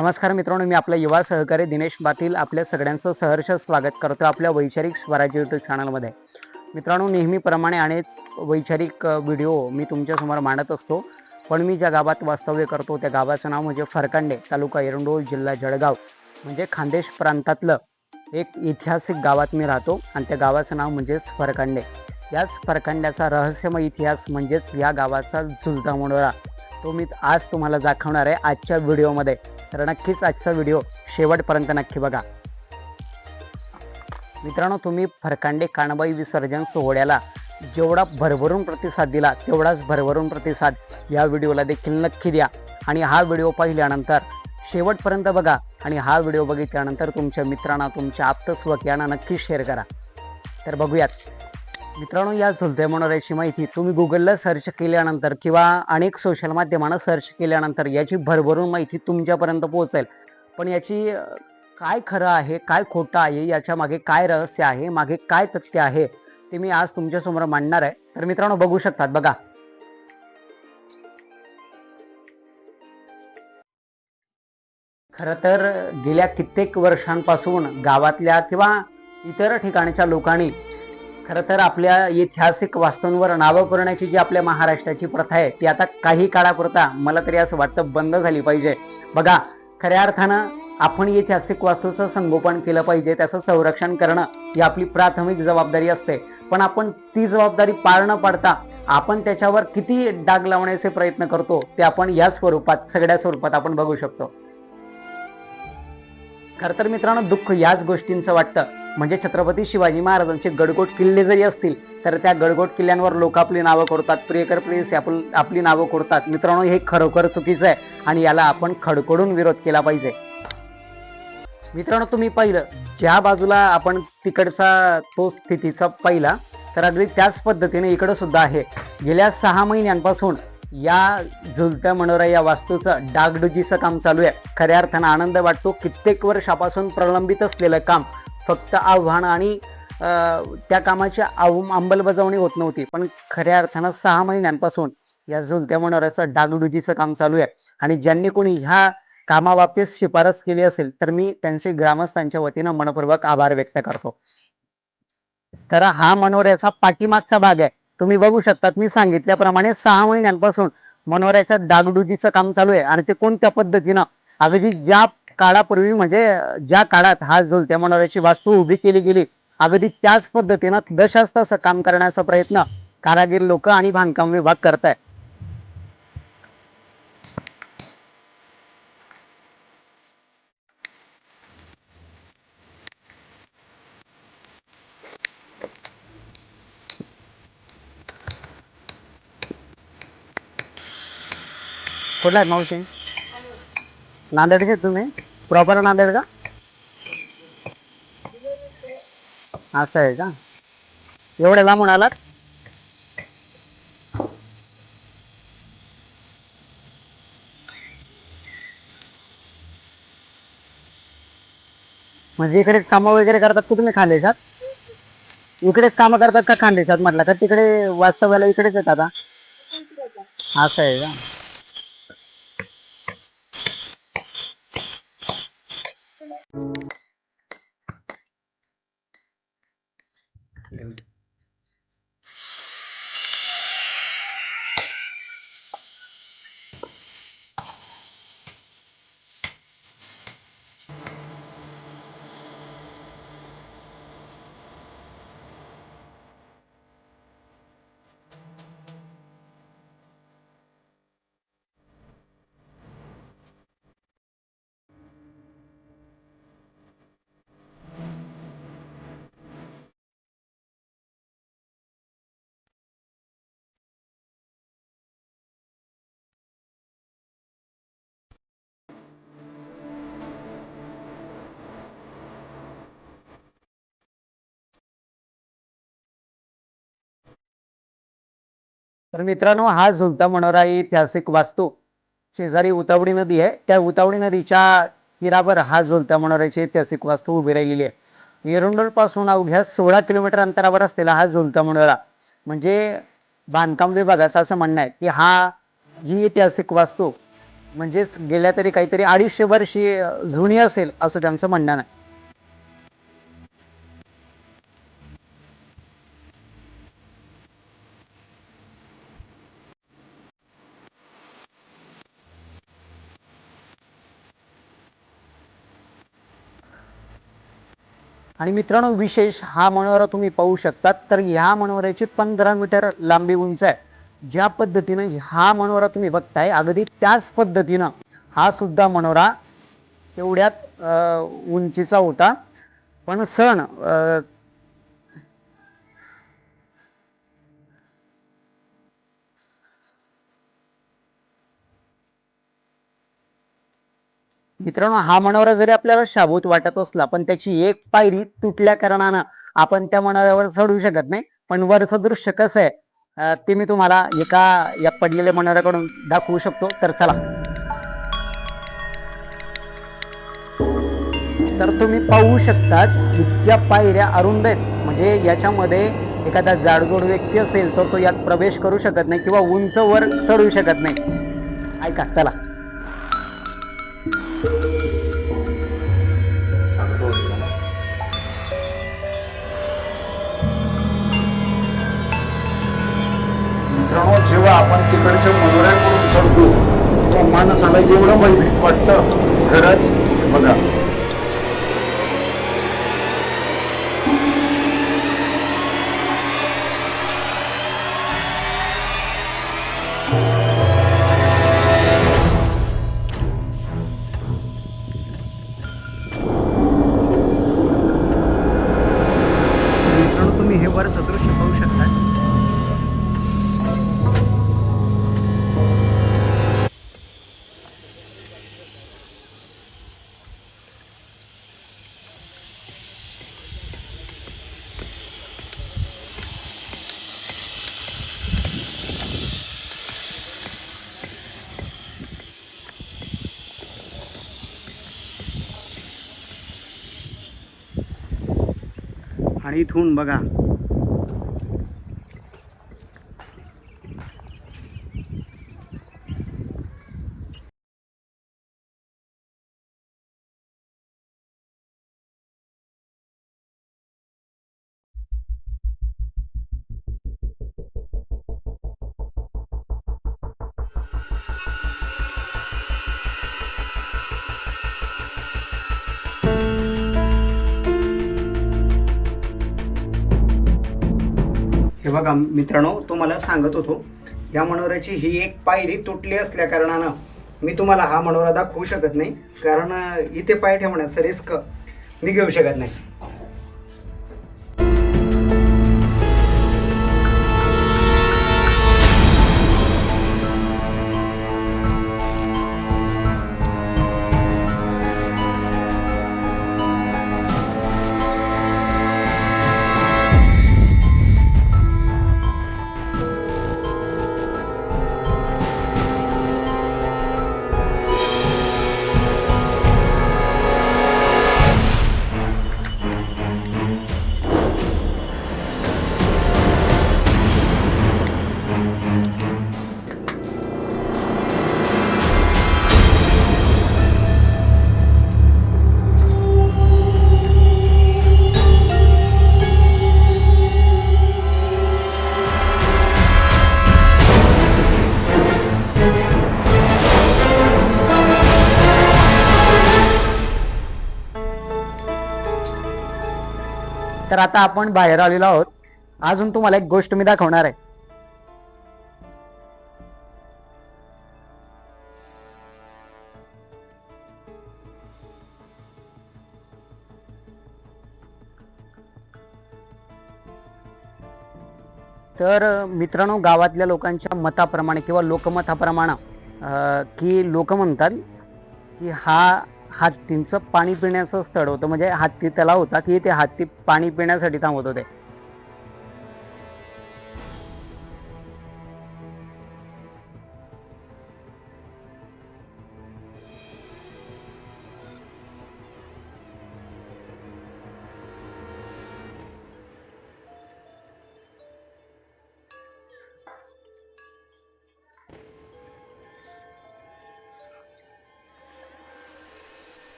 नमस्कार मित्रांनो मी आपला युवा सहकारी दिनेश पाटील आपल्या सगळ्यांचं सहर्ष स्वागत करतो आपल्या वैचारिक स्वराज्य यूट्यूब चॅनलमध्ये मित्रांनो नेहमीप्रमाणे अनेक वैचारिक व्हिडिओ मी तुमच्यासमोर मांडत असतो. पण मी ज्या गावात वास्तव्य करतो त्या गावाचं नाव म्हणजे फरकांडे तालुका एरंडोळ जिल्हा जळगाव म्हणजे खानदेश प्रांतातलं एक ऐतिहासिक गावात मी राहतो आणि त्या गावाचं नाव म्हणजेच फरकांडे. याच फरकांड्याचा रहस्यमय इतिहास म्हणजेच या गावाचा झुलता मोडोरा तो मी आज तुम्हाला दाखवणार आहे आजच्या व्हिडिओमध्ये. तर नक्कीच आजचा व्हिडिओ शेवटपर्यंत नक्की बघा. मित्रांनो तुम्ही फरकांडे काणबाई विसर्जन सोहळ्याला जेवढा भरभरून प्रतिसाद दिला तेवढाच भरभरून प्रतिसाद या व्हिडिओला देखील नक्की द्या. आणि हा व्हिडिओ पाहिल्यानंतर शेवटपर्यंत बघा आणि हा व्हिडिओ बघितल्यानंतर तुमच्या मित्रांना तुमच्या आप्तस्वकीयांना नक्की शेअर करा. तर बघूयात. मित्रांनो या झुलते मनोऱ्याची माहिती तुम्ही गुगलला सर्च केल्यानंतर किंवा अनेक सोशल माध्यमांना सर्च केल्यानंतर याची भरभरून माहिती तुमच्यापर्यंत पोहोचेल. पण याची काय खरं आहे काय खोटं आहे याच्या मागे काय रहस्य आहे मागे काय तथ्य आहे ते मी आज तुमच्यासमोर मांडणार आहे. तर मित्रांनो बघू शकतात बघा. खरं तर गेल्या कित्येक वर्षांपासून गावातल्या किंवा इतर ठिकाणच्या लोकांनी खरं तर आपल्या ऐतिहासिक वास्तूंवर नावं करण्याची जी आपल्या महाराष्ट्राची प्रथा आहे ती आता काही काळापुरता मला तरी असं वाटतं बंद झाली पाहिजे. बघा खऱ्या अर्थानं आपण ऐतिहासिक वास्तूचं संगोपन केलं पाहिजे त्याचं संरक्षण करणं ही आपली प्राथमिक जबाबदारी असते. पण आपण ती जबाबदारी पार न पाडता आपण त्याच्यावर किती डाग लावण्याचे प्रयत्न करतो ते आपण या स्वरूपात सगळ्या स्वरूपात आपण बघू शकतो. खरं तर मित्रांनो दुःख याच गोष्टींचं वाटतं. म्हणजे छत्रपती शिवाजी महाराजांचे गडगोट किल्ले जरी असतील तर त्या गडगोट किल्ल्यांवर लोक आपली नावं करतात. प्रियकर प्रियसी आपण आपली नावं करतात. मित्रांनो हे खरोखर चुकीचं आहे आणि याला आपण खडकडून विरोध केला पाहिजे. मित्रांनो तुम्ही पाहिलं ज्या बाजूला आपण तिकडचा तो स्थितीचा पाहिला तर अगदी त्याच पद्धतीने इकडं सुद्धा आहे. गेल्या सहा महिन्यांपासून या झुलत्या मनोरा या वास्तूचं डागडुजीचं काम चालू आहे. खऱ्या अर्थानं आनंद वाटतो. कित्येक वर्षापासून प्रलंबित असलेलं काम फक्त आव्हान आणि त्या कामाची आव अंमलबजावणी होत नव्हती. पण खऱ्या अर्थानं सहा महिन्यांपासून या झुलत्या मनोऱ्याचं डागडुजीचं काम चालू आहे. आणि ज्यांनी कोणी ह्या कामाबाबतीत शिफारस केली असेल तर मी त्यांचे ग्रामस्थांच्या वतीनं मनपूर्वक आभार व्यक्त करतो. तर हा मनोऱ्याचा पाठीमागचा भाग आहे. तुम्ही बघू शकतात मी सांगितल्याप्रमाणे सहा महिन्यांपासून मनोऱ्याच्या डागडुजीचं काम चालू आहे. आणि ते कोणत्या पद्धतीनं? अगदी ज्या काळापूर्वी म्हणजे ज्या काळात हा झुलत्या मनोऱ्याची वास्तू उभी केली गेली अगदी त्याच पद्धतीनं दशास्त असं काम करण्याचा प्रयत्न कारागीर लोक आणि बांधकाम विभाग करताय कुठला आहे मावशी? नांदेडचे तुम्ही. प्रॉपर नांदेड का? असं आहे का? एवढे लांबून आलात? म्हणजे इकडेच कामं वगैरे करतात का तुम्ही खानदेशात इकडेच कामं करतात का खानदेशात म्हटलं का तिकडे वास्तव्याला इकडेच येतात आता असं आहे का? तर मित्रांनो हा झुलता मनोरा ही ऐतिहासिक वास्तू. शेजारी उतावडी नदी आहे. त्या उतावडी नदीच्या तीरावर हा झुलता मनोराची ऐतिहासिक वास्तू उभी राहिलेली आहे. एरुंडोलपासून अवघ्या सोळा किलोमीटर अंतरावर असलेला हा झुलता मनोरा म्हणजे बांधकाम विभागाचं असं म्हणणं आहे की हा ही ऐतिहासिक वास्तू. म्हणजेच गेल्या तरी काहीतरी अडीचशे वर्षी जुनी असेल असं त्यांचं म्हणणं आहे. आणि मित्रांनो विशेष हा मनोरा तुम्ही पाहू शकतात. तर ह्या मनोऱ्याची पंधरा मीटर लांबी उंच आहे. ज्या पद्धतीनं हा मनोरा तुम्ही बघताय अगदी त्याच पद्धतीनं हा सुद्धा मनोरा तेवढ्याच उंचीचा होता. पण सण मित्रांनो हा मनोरा जरी आपल्याला शाबूत वाटत असला पण त्याची एक पायरी तुटल्या कारणानं आपण त्या मनोऱ्यावर चढू शकत नाही. पण वरचं दृश्य कसं आहे ते मी तुम्हाला एका या पडलेल्या मनोऱ्याकडून दाखवू शकतो. तर चला. तर तुम्ही पाहू शकतात इतक्या पायऱ्या अरुंद आहेत. म्हणजे याच्यामध्ये एखादा जाडजोड व्यक्ती असेल तर तो यात प्रवेश करू शकत नाही किंवा उंच वर चढू शकत नाही. ऐका चला. तिकडच्या मनोऱ्याकडून चढतो तो माणसाला एवढं भयभीत वाटतं. खरंच आणि इथून बघा. हे बघा मित्रांनो तुम्हाला सांगत होतो या मनोऱ्याची ही एक पायरी तुटली असल्या कारणानं मी तुम्हाला हा मनोरा दाखवू शकत नाही. कारण इथे पाय ठेवण्याचं रिस्क मी घेऊ शकत नाही. तर आता आपण बाहेर आलेलो आहोत. अजून तुम्हाला एक गोष्ट मी दाखवणार आहे. तर मित्रांनो गावातल्या लोकांच्या मताप्रमाणे किंवा लोकमताप्रमाणे की लोक म्हणतात की हा हत्तींचं पाणी पिण्याचं स्थळ होतं. म्हणजे हत्ती तलाव होता की ते हत्ती पाणी पिण्यासाठी थांबत होते.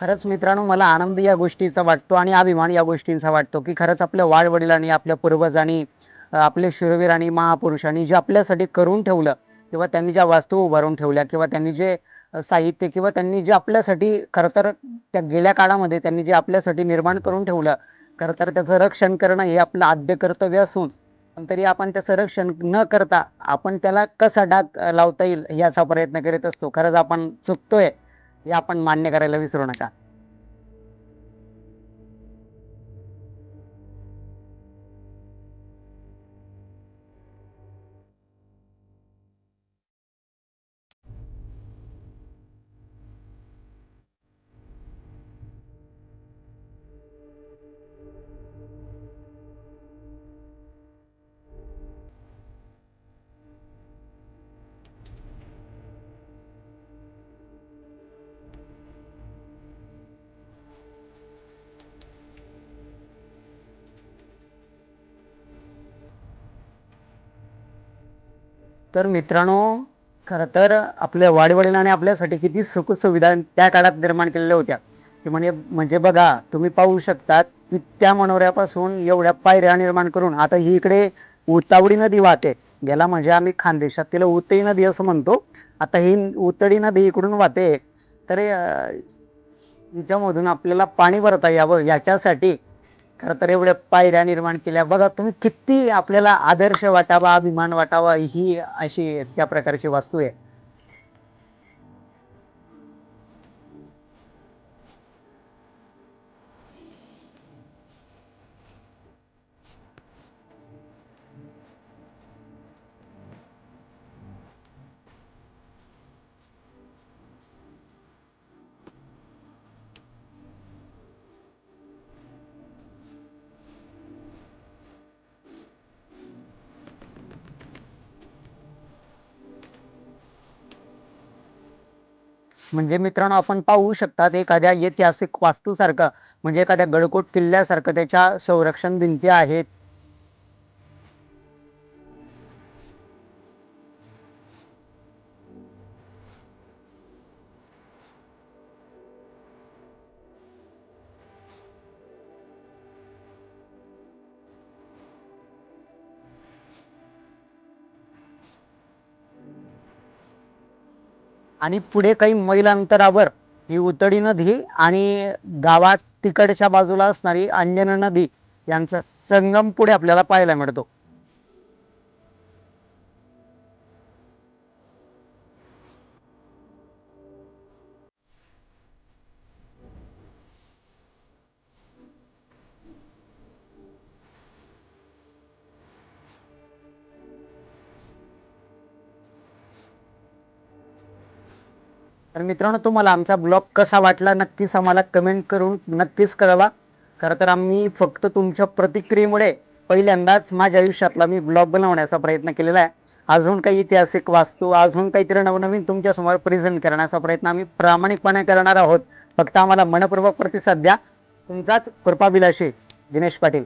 खरंच मित्रांनो मला आनंद या गोष्टीचा वाटतो आणि अभिमान या गोष्टींचा वाटतो की खरंच आपल्या वाडवडिलांनी आपल्या पूर्वजांनी आपले शूरवीर महापुरुषांनी जे आपल्यासाठी करून ठेवलं किंवा त्यांनी ज्या वास्तू उभारून ठेवल्या किंवा त्यांनी जे साहित्य किंवा त्यांनी जे आपल्यासाठी खरं तर त्या गेल्या काळामध्ये त्यांनी जे आपल्यासाठी निर्माण करून ठेवलं खरं तर त्याचं रक्षण करणं हे आपलं आद्य कर्तव्य असून पण तरी आपण त्याचं रक्षण न करता आपण त्याला कसा डाग लावता येईल याचा प्रयत्न करीत असतो. खरंच आपण चुकतोय. हे आपण मान्य करायला विसरू नका. तर मित्रांनो खरं तर आपल्या वाडवडिलांनी आपल्यासाठी किती सुखसुविधा त्या काळात निर्माण केलेल्या होत्या. की म्हणजे म्हणजे बघा तुम्ही पाहू शकतात की त्या मनोऱ्यापासून एवढ्या पायऱ्या निर्माण करून आता ही इकडे उतावडी नदी वाहते. गेला म्हणजे आम्ही खानदेशात तिला उतई नदी असं म्हणतो. आता ही उतडी नदी इकडून वाहते. तर याच्यामधून हिच्यामधून आपल्याला पाणी भरता यावं याच्यासाठी खर तर एवढ्या पायऱ्या निर्माण केल्या. बघा तुम्ही किती आपल्याला आदर्श वाटावा अभिमान वाटावा ही अशी त्या प्रकारची वास्तू आहे. म्हणजे मित्रांनो आपण पाहू शकतात एखाद्या ऐतिहासिक वास्तूसारखं म्हणजे एखाद्या गडकोट किल्ल्यासारखं त्याच्या संरक्षण भिंती आहेत. आणि पुढे काही मैल अंतरावर ही उतडी नदी आणि गावात तिकडच्या बाजूला असणारी अंजना नदी यांचा संगम पुढे आपल्याला पाहायला मिळतो. तर मित्रांनो तुम्हाला आमचा ब्लॉग कसा वाटला नक्कीच आम्हाला कमेंट करून नक्कीच कळवा. खरं तर आम्ही फक्त तुमच्या प्रतिक्रियेमुळे पहिल्यांदाच माझ्या आयुष्यातला मी ब्लॉग बनवण्याचा प्रयत्न केलेला आहे. अजून काही ऐतिहासिक वास्तू अजून काहीतरी नवनवीन तुमच्यासमोर प्रेझेंट करण्याचा प्रयत्न आम्ही प्रामाणिकपणे करणार आहोत. फक्त आम्हाला मनपूर्वक प्रतिसाद द्या. तुमचाच कृपाभिलाषी दिनेश पाटील.